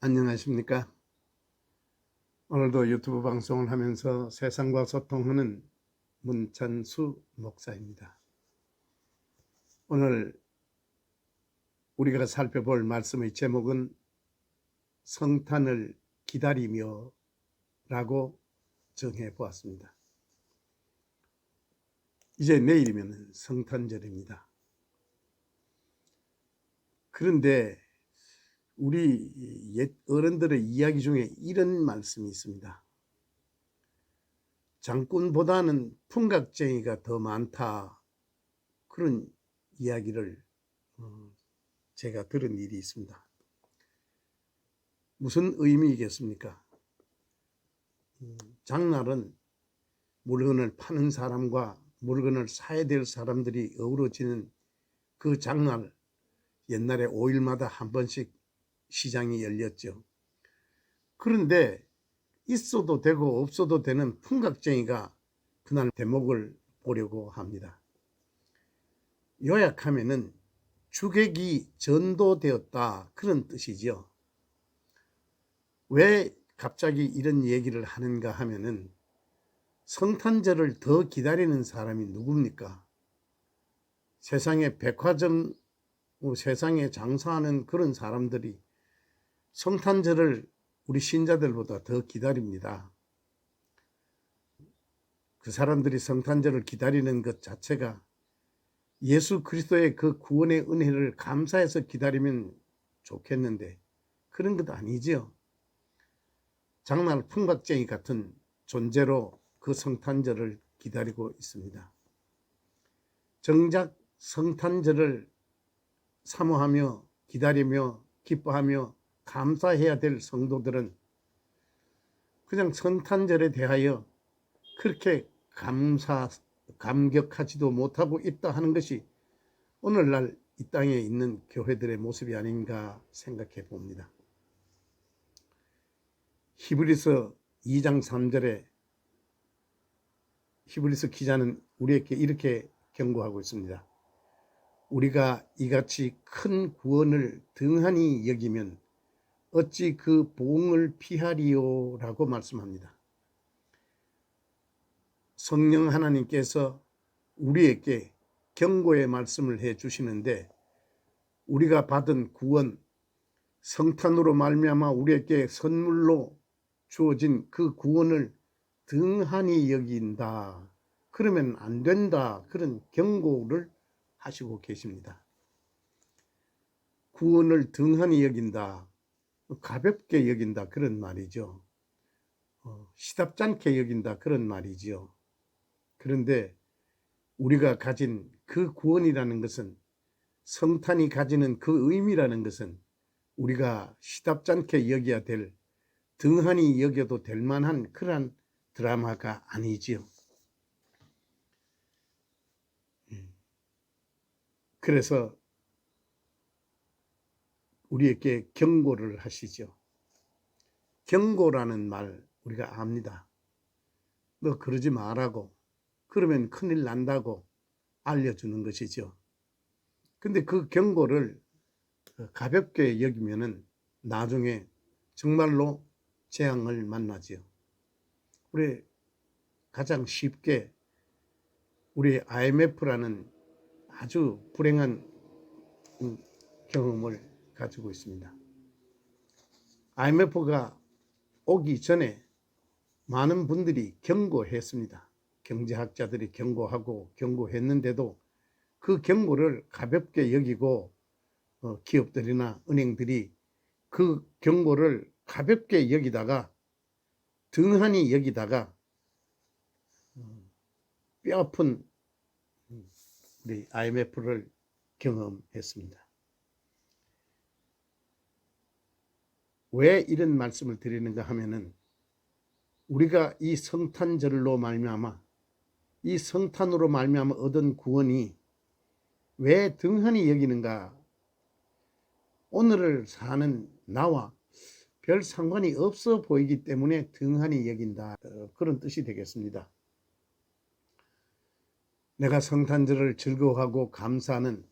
안녕하십니까? 오늘도 유튜브 방송을 하면서 세상과 소통하는 문찬수 목사입니다. 오늘 우리가 살펴볼 말씀의 제목은 성탄을 기다리며 라고 정해 보았습니다. 이제 내일이면 성탄절입니다. 그런데 우리 옛 어른들의 이야기 중에 이런 말씀이 있습니다. 장군보다는 풍각쟁이가 더 많다. 그런 이야기를 어, 제가 들은 일이 있습니다. 무슨 의미이겠습니까? 음, 장날은 물건을 파는 사람과 물건을 사야 될 사람들이 어우러지는 그 장날 옛날에 5일마다 한 번씩 시장이 열렸죠. 그런데 있어도 되고 없어도 되는 풍각쟁이가 그날 대목을 보려고 합니다. 요약하면은 주객이 전도되었다 그런 뜻이죠. 왜 갑자기 이런 얘기를 하는가 하면은 성탄절을 더 기다리는 사람이 누굽니까? 세상에 백화점, 뭐 세상에 장사하는 그런 사람들이 성탄절을 우리 신자들보다 더 기다립니다. 그 사람들이 성탄절을 기다리는 것 자체가 예수 그리스도의 그 구원의 은혜를 감사해서 기다리면 좋겠는데 그런 것 아니지요. 장날 풍각쟁이 같은 존재로 그 성탄절을 기다리고 있습니다. 정작 성탄절을 사모하며 기다리며 기뻐하며 감사해야 될 성도들은 그냥 성탄절에 대하여 그렇게 감사 감격하지도 못하고 있다 하는 것이 오늘날 이 땅에 있는 교회들의 모습이 아닌가 생각해 봅니다. 히브리서 2장 3절에 히브리서 기자는 우리에게 이렇게 경고하고 있습니다. 우리가 이같이 큰 구원을 등한히 여기면 어찌 그 보응을 피하리요 라고 말씀합니다. 성령 하나님께서 우리에게 경고의 말씀을 해 주시는데 우리가 받은 구원 성탄으로 말미암아 우리에게 선물로 주어진 그 구원을 등한히 여긴다. 그러면 안 된다. 그런 경고를 하시고 계십니다. 구원을 등한히 여긴다. 가볍게 여긴다. 그런 말이죠. 어, 시답지 않게 여긴다. 그런 말이죠. 그런데 우리가 가진 그 구원이라는 것은 성탄이 가지는 그 의미라는 것은 우리가 시답지 않게 여겨야 될 등한히 여겨도 될 만한 그러한 드라마가 아니지요. 음. 그래서 우리에게 경고를 하시죠. 경고라는 말 우리가 압니다. 너 그러지 말라고 그러면 큰일 난다고 알려주는 것이죠. 근데 그 경고를 가볍게 여기면은 나중에 정말로 재앙을 만나지요. 우리 가장 쉽게 우리 IMF라는 아주 불행한 경험을 가지고 있습니다. IMF가 오기 전에 많은 분들이 경고했습니다. 경제학자들이 경고하고 경고했는데도 그 경고를 가볍게 여기고 어, 기업들이나 은행들이 그 경고를 가볍게 여기다가 등한히 여기다가 어, 뼈아픈 우리 IMF를 경험했습니다. 왜 이런 말씀을 드리는가 하면은 우리가 이 성탄절로 말미암아 이 성탄으로 말미암아 얻은 구원이 왜 등한히 여기는가? 오늘을 사는 나와 별 상관이 없어 보이기 때문에 등한히 여긴다. 어, 그런 뜻이 되겠습니다. 내가 성탄절을 즐거워하고 감사하는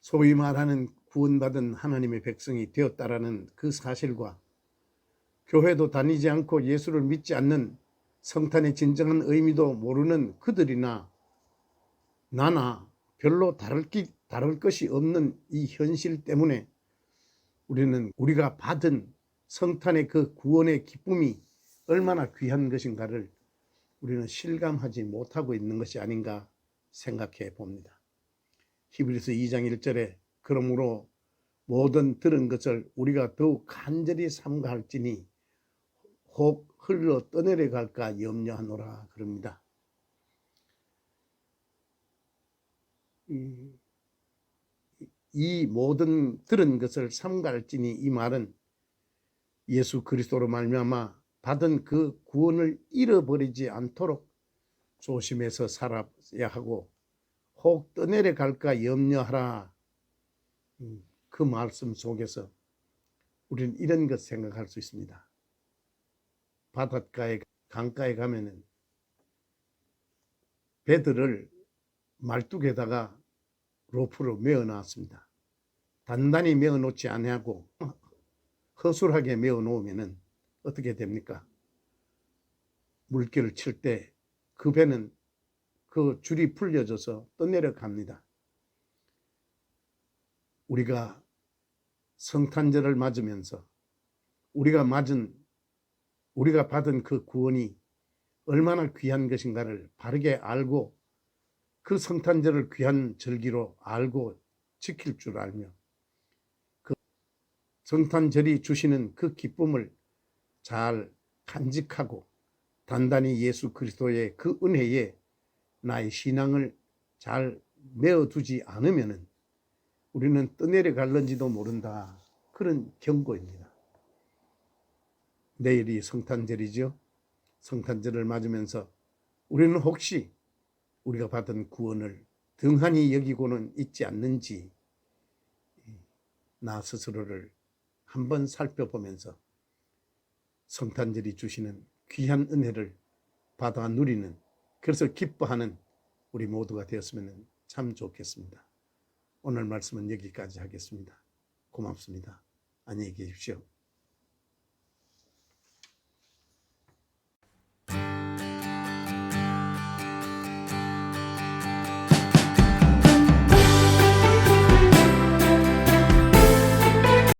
소위 말하는 구원받은 하나님의 백성이 되었다라는 그 사실과 교회도 다니지 않고 예수를 믿지 않는 성탄의 진정한 의미도 모르는 그들이나 나나 별로 다를, 기, 다를 것이 없는 이 현실 때문에 우리는 우리가 받은 성탄의 그 구원의 기쁨이 얼마나 귀한 것인가를 우리는 실감하지 못하고 있는 것이 아닌가 생각해 봅니다. 히브리서 2장 1절에 그러므로 모든 들은 것을 우리가 더욱 간절히 삼가할지니 혹 흘러 떠내려 갈까 염려하노라 그럽니다. 이, 이 모든 들은 것을 삼갈지니 이 말은 예수 그리스도로 말미암아 받은 그 구원을 잃어버리지 않도록 조심해서 살아야 하고 혹 떠내려 갈까 염려하라. 음, 그 말씀 속에서 우리는 이런 것 생각할 수 있습니다. 바닷가에 강가에 가면은 배들을 말뚝에다가 로프로 메어 놨습니다. 단단히 메어 놓지 아니하고 허술하게 메어 놓으면은 어떻게 됩니까? 물결을 칠 때 그 배는 그 줄이 풀려져서 떠내려 갑니다. 우리가 성탄절을 맞으면서 우리가 맞은 우리가 받은 그 구원이 얼마나 귀한 것인가를 바르게 알고 그 성탄절을 귀한 절기로 알고 지킬 줄 알며 그 성탄절이 주시는 그 기쁨을 잘 간직하고 단단히 예수 그리스도의 그 은혜에 나의 신앙을 잘 메어두지 않으면은 우리는 떠내려 갈는지도 모른다. 그런 경고입니다. 내일이 성탄절이죠. 성탄절을 맞으면서 우리는 혹시 우리가 받은 구원을 등한히 여기고는 있지 않는지 나 스스로를 한번 살펴보면서 성탄절이 주시는 귀한 은혜를 받아 누리는 그래서 기뻐하는 우리 모두가 되었으면 참 좋겠습니다. 오늘 말씀은 여기까지 하겠습니다. 고맙습니다. 안녕히 계십시오.